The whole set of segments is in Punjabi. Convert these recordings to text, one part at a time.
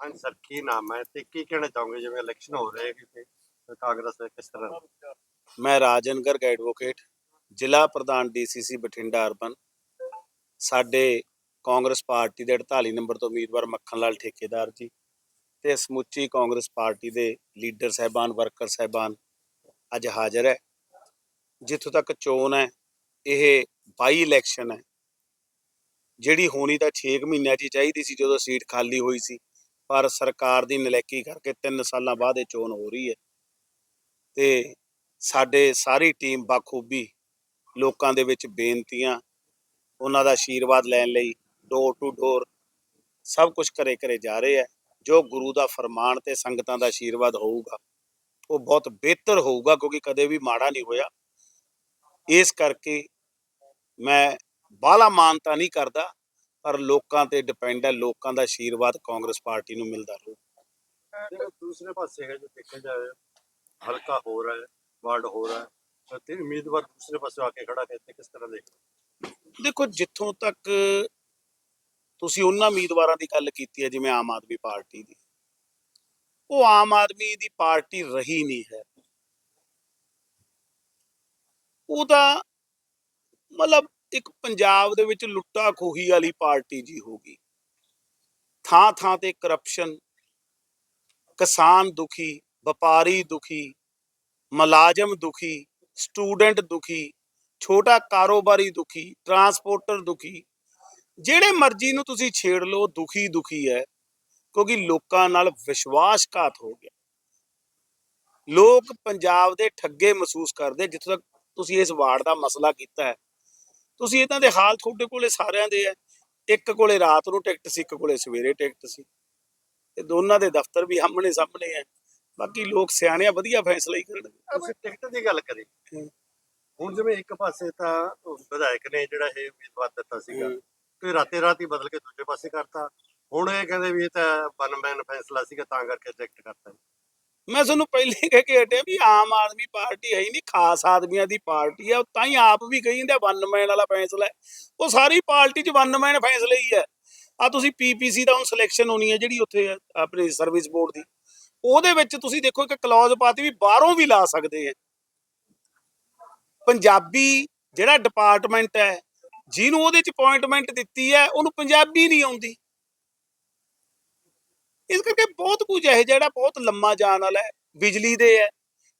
ਹਾਂਜੀ ਸਰ, ਕੀ ਨਾਮ ਹੈ ਤੇ ਕੀ ਕਹਿਣਾ ਚਾਹੋਗੇ? ਜਿਵੇਂ ਇਲੈਕਸ਼ਨ ਹੋ ਰਹੇ ਕਿ ਤੇ ਕਾਂਗਰਸ ਕਿਸ ਤਰ੍ਹਾਂ? ਮੈਂ ਰਾਜਨ ਗਰਗ ਐਡਵੋਕੇਟ ਜ਼ਿਲ੍ਹਾ ਪ੍ਰਧਾਨ ਡੀਸੀਸੀ ਬਠਿੰਡਾ ਅਰਬਨ। ਸਾਡੇ ਕਾਂਗਰਸ ਪਾਰਟੀ ਦੇ 48 ਨੰਬਰ ਤੋਂ ਉਮੀਦਵਾਰ ਮੱਖਣ ਲਾਲ ਠੇਕੇਦਾਰ ਜੀ ਤੇ ਸਮੁੱਚੀ ਕਾਂਗਰਸ ਪਾਰਟੀ ਦੇ ਲੀਡਰ ਸਹਿਬਾਨ, ਵਰਕਰ ਸਹਿਬਾਨ ਅੱਜ ਹਾਜ਼ਰ ਹੈ। ਜਿੱਥੋਂ ਤੱਕ ਚੋਣ ਹੈ, ਇਹ ਬਾਈ ਇਲੈਕਸ਼ਨ ਹੈ। ਜਿਹੜੀ ਹੋਣੀ ਤਾਂ 6 ਮਹੀਨਿਆਂ 'ਚ ਹੀ ਚਾਹੀਦੀ ਸੀ ਜਦੋਂ ਸੀਟ ਖਾਲੀ ਹੋਈ ਸੀ। ਪਰ ਸਰਕਾਰ ਦੀ ਨਲੈਕੀ ਕਰਕੇ 3 ਸਾਲਾਂ ਬਾਅਦ ਇਹ ਚੋਣ ਹੋ ਰਹੀ ਹੈ। ਤੇ ਸਾਡੇ ਸਾਰੀ ਟੀਮ ਬਾਖੂਬੀ ਲੋਕਾਂ ਦੇ ਵਿੱਚ ਬੇਨਤੀਆਂ, ਉਹਨਾਂ ਦਾ ਆਸ਼ੀਰਵਾਦ ਲੈਣ ਲਈ ਡੋਰ ਟੂ ਡੋਰ ਸਭ ਕੁਝ ਕਰੇ ਕਰੇ ਜਾ ਰਹੇ ਹੈ। ਜੋ ਗੁਰੂ ਦਾ ਫਰਮਾਨ ਤੇ ਸੰਗਤਾਂ ਦਾ ਆਸ਼ੀਰਵਾਦ ਹੋਊਗਾ, ਉਹ ਬਹੁਤ ਬਿਹਤਰ ਹੋਊਗਾ ਕਿਉਂਕਿ ਕਦੇ ਵੀ ਮਾੜਾ ਨਹੀਂ ਹੋਇਆ। ਇਸ ਕਰਕੇ ਮੈਂ ਬਾਹਲਾ ਮਾਨਤਾ ਨਹੀਂ ਕਰਦਾ ਪਰ ਲੋਕਾਂ ਤੇ ਡਿਪੈਂਡ ਹੈ ਲੋਕਾਂ ਦਾ ਆਸ਼ੀਰਵਾਦ ਕਾਂਗਰਸ ਪਾਰਟੀ ਨੂੰ ਮਿਲਦਾ ਰਹੂ। ਦੂਸਰੇ ਪਾਸੇ ਹੈ ਜੋ ਦੇਖਿਆ ਜਾਵੇ ਹਲਕਾ ਹੋ ਰਿਹਾ ਹੈ ਵਾਰਡ ਹੋ ਰਿਹਾ ਹੈ ਤੇ ਉਮੀਦਵਾਰ ਦੂਸਰੇ ਪਾਸੇ ਆ ਕੇ ਖੜਾ ਕਰਤੇ ਕਿਸ ਤਰ੍ਹਾਂ ਦੇਖ ਦੇਖੋ ਜਿੱਥੋਂ ਤੱਕ ਤੁਸੀਂ ਉਹਨਾਂ ਉਮੀਦਵਾਰਾਂ ਦੀ ਗੱਲ ਕੀਤੀ ਹੈ ਜਿਵੇਂ ਆਮ ਆਦਮੀ ਪਾਰਟੀ ਦੀ ਉਹ ਆਮ ਆਦਮੀ ਦੀ ਪਾਰਟੀ ਰਹੀ ਨਹੀਂ ਹੈ। ਉਹਦਾ ਮਤਲਬ ਇੱਕ ਪੰਜਾਬ ਦੇ ਵਿੱਚ ਲੁੱਟਾ ਖੋਹੀ ਵਾਲੀ ਪਾਰਟੀ ਜੀ ਹੋ ਗਈ। ਥਾਂ ਥਾਂ ਤੇ ਕਰਪਸ਼ਨ ਕਿਸਾਨ ਦੁਖੀ, ਵਪਾਰੀ ਦੁਖੀ, ਮੁਲਾਜ਼ਮ ਦੁਖੀ ਸਟੂਡੈਂਟ ਦੁਖੀ, ਛੋਟਾ ਕਾਰੋਬਾਰੀ ਦੁਖੀ ਟਰਾਂਸਪੋਰਟਰ ਦੁਖੀ, ਜਿਹੜੇ ਮਰਜ਼ੀ ਨੂੰ ਤੁਸੀਂ ਛੇੜ ਲਓ ਦੁਖੀ ਦੁਖੀ ਹੈ, ਕਿਉਂਕਿ ਲੋਕਾਂ ਨਾਲ ਵਿਸ਼ਵਾਸਘਾਤ ਹੋ ਗਿਆ। ਲੋਕ ਪੰਜਾਬ ਦੇ ਠੱਗੇ ਮਹਿਸੂਸ ਕਰਦੇ, ਜਿੱਥੋਂ ਤੱਕ ਤੁਸੀਂ ਇਸ ਵਾਰਡ ਦਾ ਮਸਲਾ ਕੀਤਾ ਹੈ ਤੁਸੀਂ ਇਹਨਾਂ ਦੇ ਹਾਲ ਤੁਹਾਡੇ ਕੋਲੇ ਸਾਰਿਆਂ ਦੇ ਹੈ ਇੱਕ ਕੋਲੇ ਰਾਤ ਨੂੰ ਟਿਕਟ ਸੀ ਇੱਕ ਕੋਲੇ ਸਵੇਰੇ ਟਿਕਟ ਸੀ। ਤੇ ਦੋਨਾਂ ਦੇ ਦਫ਼ਤਰ ਵੀ ਆਹਮਣੇ ਸਾਹਮਣੇ ਹੈ ਬਾਕੀ ਲੋਕ ਸਿਆਣੇ ਆ ਵਧੀਆ ਫੈਸਲਾ ਹੀ ਕਰਨਗੇ। ਤੁਸੀਂ ਟਿਕਟ ਦੀ ਗੱਲ ਕਰੀ। ਹੁਣ ਜਿਵੇਂ ਇੱਕ ਪਾਸੇ ਤਾਂ ਵਿਧਾਇਕ ਨੇ ਜਿਹੜਾ ਇਹ ਉਮੀਦਵਾਰ ਦਿੱਤਾ ਸੀਗਾ। ਤੇ ਰਾਤੇ ਰਾਤ ਹੀ ਬਦਲ ਕੇ ਦੂਜੇ ਪਾਸੇ ਕਰਤਾ। ਹੁਣ ਇਹ ਕਹਿੰਦੇ ਵੀ ਇਹ ਤਾਂ ਵਨਮੈਨ ਫੈਸਲਾ ਸੀਗਾ ਤਾਂ ਕਰਕੇ ਰਿਜੈਕਟ ਕਰਤਾ। ਮੈਂ ਤੁਹਾਨੂੰ ਪਹਿਲੇ ਕਹਿ ਕੇ ਹਟਿਆ ਵੀ ਆਮ ਆਦਮੀ ਪਾਰਟੀ ਹੈ ਹੀ ਨਹੀਂ, ਖਾਸ ਆਦਮੀਆਂ ਦੀ ਪਾਰਟੀ ਹੈ, ਉਹ ਤਾਂ ਹੀ ਆਪ ਵੀ ਕਹੀ ਜਾਂਦੇ ਵਨ ਮੈਨ ਵਾਲਾ ਫੈਸਲਾ ਹੈ। ਉਹ ਸਾਰੀ ਪਾਰਟੀ 'ਚ ਵਨ ਮੈਨ ਫੈਸਲਾ ਹੀ ਹੈ। ਆ ਤੁਸੀਂ ਪੀਪੀਸੀ ਦਾ ਹੁਣ ਸਿਲੈਕਸ਼ਨ ਹੋਣੀ ਹੈ ਜਿਹੜੀ ਉੱਥੇ ਆਪਣੇ ਸਰਵਿਸ ਬੋਰਡ ਦੀ। ਉਹਦੇ ਵਿੱਚ ਤੁਸੀਂ ਦੇਖੋ ਇੱਕ ਕਲੌਜ਼ ਪਾਤੀ ਵੀ ਬਾਹਰੋਂ ਵੀ ਲਾ ਸਕਦੇ ਆ ਪੰਜਾਬੀ ਜਿਹੜਾ ਡਿਪਾਰਟਮੈਂਟ ਹੈ, ਜਿਹਨੂੰ ਉਹਦੇ ਚ ਅਪਾਇੰਟਮੈਂਟ ਦਿੱਤੀ ਹੈ, ਉਹਨੂੰ ਪੰਜਾਬੀ ਨਹੀਂ ਆਉਂਦੀ। ਇਸ ਕਰਕੇ ਬਹੁਤ ਕੁਝ ਹੈ ਜਿਹੜਾ ਬਹੁਤ ਲੰਮਾ ਜਾਣ ਵਾਲਾ ਹੈ। ਬਿਜਲੀ ਦੇ ਹੈ,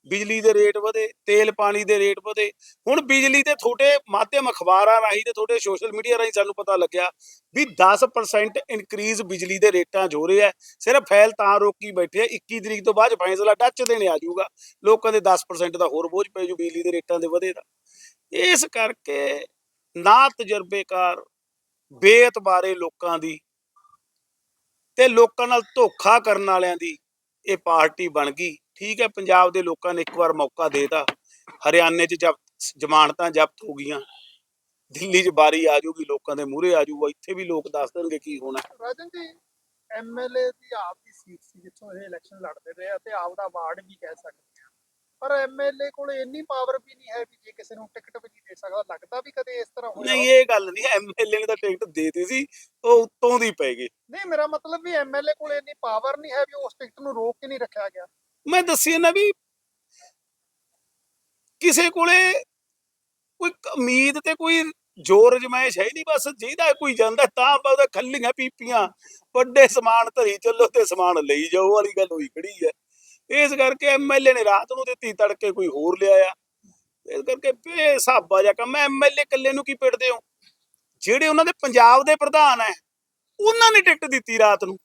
ਬਿਜਲੀ ਦੇ ਰੇਟ ਵਧੇ, ਤੇਲ ਪਾਣੀ ਦੇ ਰੇਟ ਵਧੇ। ਹੁਣ ਬਿਜਲੀ ਤੇ ਤੁਹਾਡੇ ਮਾਧਿਅਮ ਅਖਬਾਰਾਂ ਰਾਹੀਂ ਤੇ ਤੁਹਾਡੇ ਸੋਸ਼ਲ ਮੀਡੀਆ ਰਾਹੀਂ ਸਾਨੂੰ ਪਤਾ ਲੱਗਿਆ ਵੀ 10% ਇਨਕਰੀਜ਼ ਬਿਜਲੀ ਦੇ ਰੇਟਾਂ 'ਚ ਹੋ ਰਿਹਾ ਹੈ। ਸਿਰਫ ਫੈਲ ਤਾਂ ਰੋਕੀ ਬੈਠੇ ਆ 21 ਤਰੀਕ ਤੋਂ ਬਾਅਦ ਫੈਸਲਾ ਟੱਚ ਦੇਣੇ ਆ ਜਾਊਗਾ। ਲੋਕਾਂ ਦੇ 10% ਦਾ ਹੋਰ ਬੋਝ ਪੈ ਜੂ ਬਿਜਲੀ ਦੇ ਰੇਟਾਂ ਦੇ ਵਧੇ ਦਾ। ਇਸ ਕਰਕੇ ਨਾ ਤਜਰਬੇਕਾਰ, ਬੇਇਤਬਾਰੇ ਲੋਕਾਂ ਦੀ ਤੇ ਲੋਕਾਂ ਨਾਲ ਧੋਖਾ ਕਰਨ ਵਾਲਿਆਂ ਦੀ ਇਹ ਪਾਰਟੀ ਬਣ ਗਈ। ਠੀਕ ਹੈ, ਪੰਜਾਬ ਦੇ ਲੋਕਾਂ ਨੇ ਇੱਕ ਵਾਰ ਮੌਕਾ ਦੇਤਾ। ਹਰਿਆਣੇ 'ਚ ਜਬ ਜ਼ਮਾਨਤਾਂ ਜ਼ਬਤ ਹੋ ਗਈਆਂ। ਦਿੱਲੀ 'ਚ ਬਾਰੀ ਆ ਜਾਊਗੀ, ਲੋਕਾਂ ਦੇ ਮੂਹਰੇ ਆ ਜਾਊਗਾ। ਇੱਥੇ ਵੀ ਲੋਕ ਦੱਸ ਦੇਣਗੇ ਕੀ ਹੋਣਾ। ਰਾਜਨ ਜੀ ਐਮਐਲਏ ਦੀ ਆਪ ਦੀ ਸੀਟ ਸੀ ਜਿੱਥੋਂ ਇਹ ਇਲੈਕਸ਼ਨ ਲੜਦੇ ਰਹੇ ਆ ਤੇ ਆਪ ਦਾ ਵਾਰਡ ਵੀ ਕਹਿ ਸਕਦੇ ਆ। ਪਰ ਐਮਐਲਏ ਕੋਲ ਇੰਨੀ ਪਾਵਰ ਵੀ ਨਹੀਂ ਹੈ ਵੀ ਜੇ ਕਿਸੇ ਨੂੰ ਟਿਕਟ ਵੀ ਸਕਦਾ ਲੱਗਦਾ ਵੀ ਕਦੇ ਇਸ ਤਰ੍ਹਾਂ ਹੋਇਆ ਨਹੀਂ। ਇਹ ਗੱਲ ਨਹੀਂ ਐਮਐਲਏ ਨੇ ਤਾਂ ਟਿਕਟ ਦੇਤੀ ਸੀ ਉਹ ਉੱਤੋਂ ਦੀ ਪੈ ਗਈ। ਨਹੀਂ ਮੇਰਾ ਮਤਲਬ ਵੀ ਐਮਐਲਏ ਕੋਲ ਇੰਨੀ ਪਾਵਰ ਨਹੀਂ ਹੈ ਵੀ ਉਸ ਟਿਕਟ ਨੂੰ ਰੋਕ ਕੇ ਨਹੀਂ ਰੱਖਿਆ ਗਿਆ। ਮੈਂ ਦੱਸਿਆ ਨਾ ਵੀ ਕਿਸੇ ਕੋਲੇ ਕੋਈ ਉਮੀਦ ਤੇ ਕੋਈ ਜ਼ੋਰ ਜਮਾਇਸ਼ ਹੈ ਹੀ ਨਹੀਂ ਬਸ ਜਿਹਦਾ ਕੋਈ ਜਾਂਦਾ ਤਾਂ ਉਹਦਾ ਖੱਲੀਆਂ ਪੀਪੀਆਂ ਵੱਡੇ ਸਮਾਨ ਧਰੀ ਚੱਲੋ ਤੇ ਸਮਾਨ ਲਈ ਜਾਓ ਵਾਲੀ ਗੱਲ ਹੋਈ ਖੜੀ ਹੈ। ਇਸ ਕਰਕੇ ਐਮਐਲਏ ਨੇ ਰਾਤ ਨੂੰ ਦਿੱਤੀ ਤੜਕੇ ਕੋਈ ਹੋਰ ਲਿਆਇਆ। ਇਸ ਕਰਕੇ ਬੇਸਾਬਾ ਜਿਹਾ ਕੰਮ ਐਮਐਲਏ ਇਕੱਲੇ ਨੂੰ ਕੀ ਪਿੜਦੇ ਹੋ? ਜਿਹੜੇ ਉਹਨਾਂ ਦੇ ਪੰਜਾਬ ਦੇ ਪ੍ਰਧਾਨ ਹੈ, ਉਹਨਾਂ ਨੇ ਟਿਕਟ ਦਿੱਤੀ ਰਾਤ ਨੂੰ।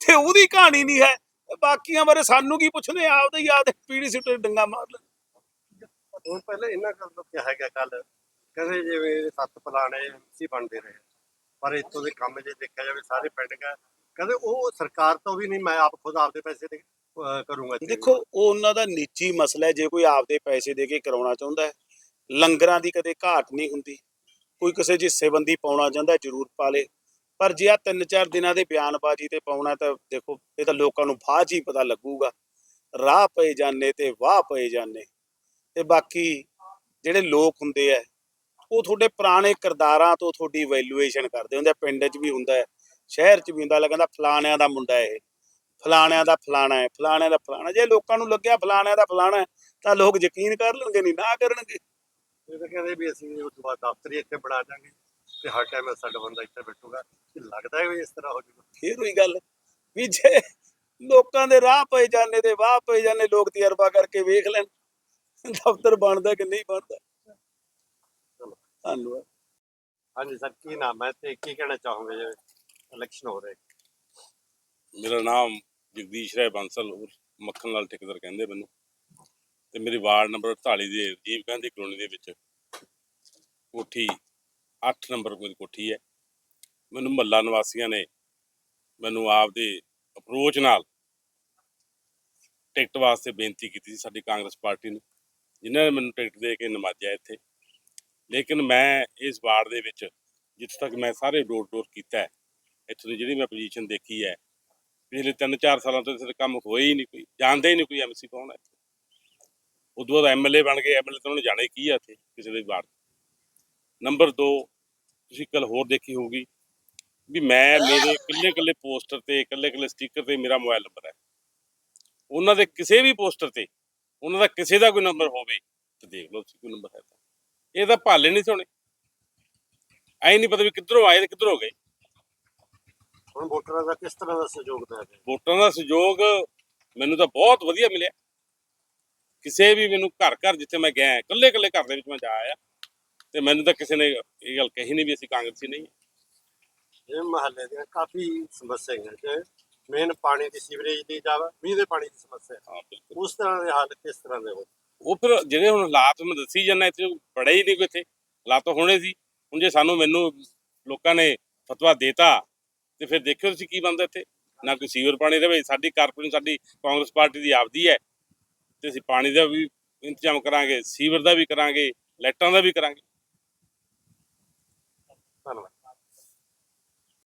ਤੇ ਉਹਦੀ ਕਹਾਣੀ ਨਹੀਂ ਹੈ। ਬਾਕੀਆਂ ਬਾਰੇ ਸਾਨੂੰ ਕੀ ਪੁੱਛਦੇ ਆਪਦੇ ਹੀ ਆਦੇ ਪੀੜੀ ਸਿੱਟੇ ਡੰਗਾ ਮਾਰ ਲੈ ਹੁਣ ਪਹਿਲਾਂ ਇਹਨਾਂ ਗੱਲ ਤੋਂ ਕਿਹਾ ਗਿਆ ਕੱਲ ਕਹਿੰਦੇ ਜਿਵੇਂ ਸੱਤ ਪਲਾਣੇ ਸੀ ਬਣਦੇ ਰਹੇ। ਪਰ ਇੱਥੋਂ ਦੇ ਕੰਮ ਜੇ ਦੇਖਿਆ ਜਾਵੇ, ਸਾਰੇ ਪਿੰਡ ਗਏ ਕਹਿੰਦੇ ਉਹ ਸਰਕਾਰ ਤੋਂ ਵੀ ਨਹੀਂ, ਮੈਂ ਆਪ ਖੁਦ ਆਪਦੇ ਪੈਸੇ ਦੇ ਕਰੂੰਗਾ। ਦੇਖੋ ਉਹ ਉਹਨਾਂ ਦਾ ਨਿੱਜੀ ਮਸਲਾ ਹੈ ਜੇ ਕੋਈ ਆਪਦੇ ਪੈਸੇ ਦੇ ਕੇ ਕਰਾਉਣਾ ਚਾਹੁੰਦਾ ਹੈ ਲੰਗਰਾਂ ਦੀ ਕਦੇ ਘਾਟ ਨਹੀਂ ਹੁੰਦੀ। ਕੋਈ ਕਿਸੇ ਹਿੱਸੇਬੰਦੀ ਪਾਉਣਾ ਚਾਹੁੰਦਾ ਜ਼ਰੂਰ ਪਾ ਲੇ। ਪਰ ਜੇ ਆ ਤਿੰਨ ਚਾਰ ਦਿਨਾਂ ਦੇ ਬਿਆਨਬਾਜ਼ੀ ਤੇ ਪਾਉਣਾ ਤਾਂ ਦੇਖੋ ਇਹ ਤਾਂ ਲੋਕਾਂ ਨੂੰ ਬਾਅਦ 'ਚ ਹੀ ਪਤਾ ਲੱਗੂਗਾ। ਰਾਹ ਪਏ ਜਾਣੇ ਤੇ ਵਾਹ ਪਏ ਜਾਣੇ ਤੇ ਬਾਕੀ ਜਿਹੜੇ ਲੋਕ ਹੁੰਦੇ ਆ ਉਹ ਤੁਹਾਡੇ ਪੁਰਾਣੇ ਕਿਰਦਾਰਾਂ ਤੋਂ ਤੁਹਾਡੀ ਵੈਲਿਊਏਸ਼ਨ ਕਰਦੇ ਹੁੰਦੇ ਆ। ਪਿੰਡ 'ਚ ਵੀ ਹੁੰਦਾ ਹੈ ਸ਼ਹਿਰ 'ਚ ਵੀ ਹੁੰਦਾ ਲੱਗਦਾ ਫਲਾਣਿਆਂ ਦਾ ਮੁੰਡਾ ਇਹ। ਫਲਾਣਿਆਂ ਦਾ ਫਲਾਣਾ ਹੈ ਫਲਾਣਿਆਂ ਦਾ ਫਲਾਣਾ ਜੇ ਲੋਕਾਂ ਨੂੰ ਲੱਗਿਆ ਫਲਾਣਿਆਂ ਦਾ ਫਲਾਣਾ ਹੈ, ਤਾਂ ਲੋਕ ਯਕੀਨ ਕਰ ਲੈਣਗੇ ਨਹੀਂ ਨਾ ਕਰਨਗੇ। ਇਹ ਤਾਂ ਕਹਿੰਦੇ ਵੀ ਅਸੀਂ ਉਸ ਤੋਂ ਬਾਅਦ ਦਫ਼ਤਰ ਇੱਥੇ ਬਣਾ ਦਾਂਗੇ ਤੇ ਹਰ ਟਾਈਮ ਸਾਡਾ ਬੰਦਾ ਇੱਥੇ ਬੈਠੂਗਾ। ਕਿ ਲੱਗਦਾ ਹੈ ਵੀ ਇਸ ਤਰ੍ਹਾਂ ਹੋ ਜਾਊਗਾ। ਫੇਰ ਉਹੀ ਗੱਲ ਵੀ ਜੇ ਲੋਕਾਂ ਦੇ ਰਾਹ ਪਏ ਜਾਂਦੇ ਤੇ ਵਾਹ ਪਏ ਜਾਂਦੇ ਲੋਕ ਤਜਰਬਾ ਕਰਕੇ ਵੇਖ ਲੈਣ ਦਫ਼ਤਰ ਬਣਦਾ ਕਿ ਨਹੀਂ ਬਣਦਾ। ਚਲੋ। ਧੰਨਵਾਦ। ਹਾਂਜੀ ਸਰ ਕੀ ਨਾਮ ਹੈ ਤੇ ਕੀ ਕਹਿਣਾ ਚਾਹੋਗੇ ਜੇ ਇਲੈਕਸ਼ਨ ਹੋ ਰਹੇ? ਮੇਰਾ ਨਾਮ ਜਗਦੀਸ਼ ਰਾਏ ਬੰਸਲ ਉਰਫ ਮੱਖਣ ਲਾਲ ਠੇਕੇਦਾਰ ਕਹਿੰਦੇ ਮੈਨੂੰ। ਤੇ ਮੇਰੇ ਵਾਰਡ ਨੰਬਰ 48 ਦੇ ਰਾਜੀਵ ਗਾਂਧੀ ਕਲੋਨੀ ਦੇ ਵਿੱਚ ਕੋਠੀ 8 ਨੰਬਰ ਮੇਰੀ ਕੋਠੀ ਹੈ। ਮੈਨੂੰ ਮਹੱਲਾ ਨਿਵਾਸੀਆਂ ਨੇ ਮੈਨੂੰ ਆਪਦੇ ਅਪਰੋਚ ਨਾਲ ਟਿਕਟ ਵਾਸਤੇ ਬੇਨਤੀ ਕੀਤੀ ਸੀ ਸਾਡੀ ਕਾਂਗਰਸ ਪਾਰਟੀ ਨੂੰ। ਜਿਨ੍ਹਾਂ ਨੇ ਮੈਨੂੰ ਟਿਕਟ ਦੇ ਕੇ ਨਵਾਜਿਆ ਇੱਥੇ। ਲੇਕਿਨ ਮੈਂ ਇਸ ਵਾਰਡ ਦੇ ਵਿੱਚ ਜਿੱਥੇ ਤੱਕ ਮੈਂ ਸਾਰੇ ਡੋਰ ਡੋਰ ਕੀਤਾ ਹੈ, ਇੱਥੋਂ ਦੀ ਜਿਹੜੀ ਮੈਂ ਪੋਜੀਸ਼ਨ ਦੇਖੀ ਹੈ ਪਿਛਲੇ 3-4 ਸਾਲਾਂ ਤੋਂ ਇੱਥੇ ਕੰਮ ਹੋਇਆ ਹੀ ਨਹੀਂ ਕੋਈ, ਜਾਣਦਾ ਹੀ ਨਹੀਂ ਕੋਈ ਐਮਸੀ ਕੌਣ ਹੈ ਉਦੋਂ ਬਾਅਦ ਐਮਐਲਏ ਬਣ ਗਏ ਐਮਐਲਏ ਤਾਂ ਉਹਨੇ ਜਾਣਾ ਹੀ ਕੀ ਆ ਇੱਥੇ ਕਿਸੇ ਦੇ ਵਾਰਡ ਨੰਬਰ 2 ਤੁਸੀਂ ਕੱਲ ਹੋਰ ਦੇਖੀ ਹੋਊਗੀ ਵੀ ਮੈਂ ਮੇਰੇ ਇਕੱਲੇ ਇਕੱਲੇ ਪੋਸਟਰ ਤੇ ਇਕੱਲੇ ਇਕੱਲੇ ਸਟicker ਤੇ ਮੇਰਾ ਮੋਬਾਈਲ ਨੰਬਰ ਹੈ। ਉਹਨਾਂ ਦੇ ਕਿਸੇ ਵੀ ਪੋਸਟਰ ਤੇ, ਉਹਨਾਂ ਦਾ ਕਿਸੇ ਦਾ ਕੋਈ ਨੰਬਰ ਹੋਵੇ ਤੇ ਦੇਖ ਲਓ ਤੁਸੀਂ ਕੋਈ ਨੰਬਰ ਹੈ ਤਾਂ। ਇਹ ਤਾਂ ਭਾਲੇ ਨਹੀਂ ਸੋਣੇ ਐ ਨਹੀਂ ਪਤਾ ਵੀ ਕਿੱਧਰੋਂ ਆਏ ਤੇ ਕਿੱਧਰੋਂ ਗਏ। ਹੁਣ ਵੋਟਰਾਂ ਦਾ ਕਿਸ ਤਰ੍ਹਾਂ ਦਾ ਸਹਿਯੋਗ ਮਿਲ ਰਿਹਾ ਵੋਟਾਂ ਦਾ ਸਹਿਯੋਗ ਮੈਨੂੰ ਤਾਂ ਬਹੁਤ ਵਧੀਆ ਮਿਲਿਆ। ਕਿਸੇ ਵੀ ਮੈਨੂੰ ਘਰ ਘਰ ਜਿੱਥੇ ਮੈਂ ਗਿਆ ਇਕੱਲੇ ਇਕੱਲੇ ਘਰ ਦੇ ਵਿੱਚ ਮੈਂ ਜਾ ਆਇਆ। ਤੇ ਮੈਨੂੰ ਤਾਂ ਕਿਸੇ ਨੇ ਇਹ ਗੱਲ ਕਹੀ ਨਹੀਂ ਵੀ ਅਸੀਂ ਕਾਂਗਰਸੀ ਨਹੀਂ ਹਾਂ। ਇਹ ਮਹੱਲੇ ਦੀਆਂ ਕਾਫੀ ਸਮੱਸਿਆਵਾਂ ਜੇ ਮੇਨ ਪਾਣੀ ਦੀ ਸੀਵਰੇਜ ਦੀ ਜਾਂ ਮੀਂਹ ਦੇ ਪਾਣੀ ਦੀ ਸਮੱਸਿਆ। ਹੈ। ਹਾਂ ਉਸ ਤਰ੍ਹਾਂ ਦੇ ਹਾਲ ਕਿਸ ਤਰ੍ਹਾਂ ਦੇ ਹੋ? ਉਹ ਫਿਰ ਜਿਹੜੇ ਹੁਣ ਹਾਲਾਤ ਮੈਂ ਦੱਸੀ ਜਾਂਦਾ ਇੱਥੇ ਬੜੇ ਹੀ ਨਹੀਂ ਕੋਈ ਇੱਥੇ। ਹਾਲਾਤ ਹੋਣੇ ਸੀ। ਹੁਣ ਜੇ ਸਾਨੂੰ ਮੈਨੂੰ ਲੋਕਾਂ ਨੇ ਫਤਵਾ ਦੇਤਾ ਤੇ ਫਿਰ ਦੇਖਿਓ ਤੁਸੀਂ ਕੀ ਬਣਦਾ ਇੱਥੇ। ਨਾ ਕੋਈ ਸੀਵਰ ਪਾਣੀ ਰਵੇ ਸਾਡੀ ਕਾਰਪੋਰੇਸ਼ਨ, ਸਾਡੀ ਕਾਂਗਰਸ ਪਾਰਟੀ ਦੀ ਆਪਦੀ ਹੈ। ਤੇ ਅਸੀਂ ਪਾਣੀ ਦਾ ਵੀ ਇੰਤਜ਼ਾਮ ਕਰਾਂਗੇ, ਸੀਵਰ ਦਾ ਵੀ ਕਰਾਂਗੇ, ਲਾਈਟਾਂ ਦਾ ਵੀ ਕਰਾਂਗੇ।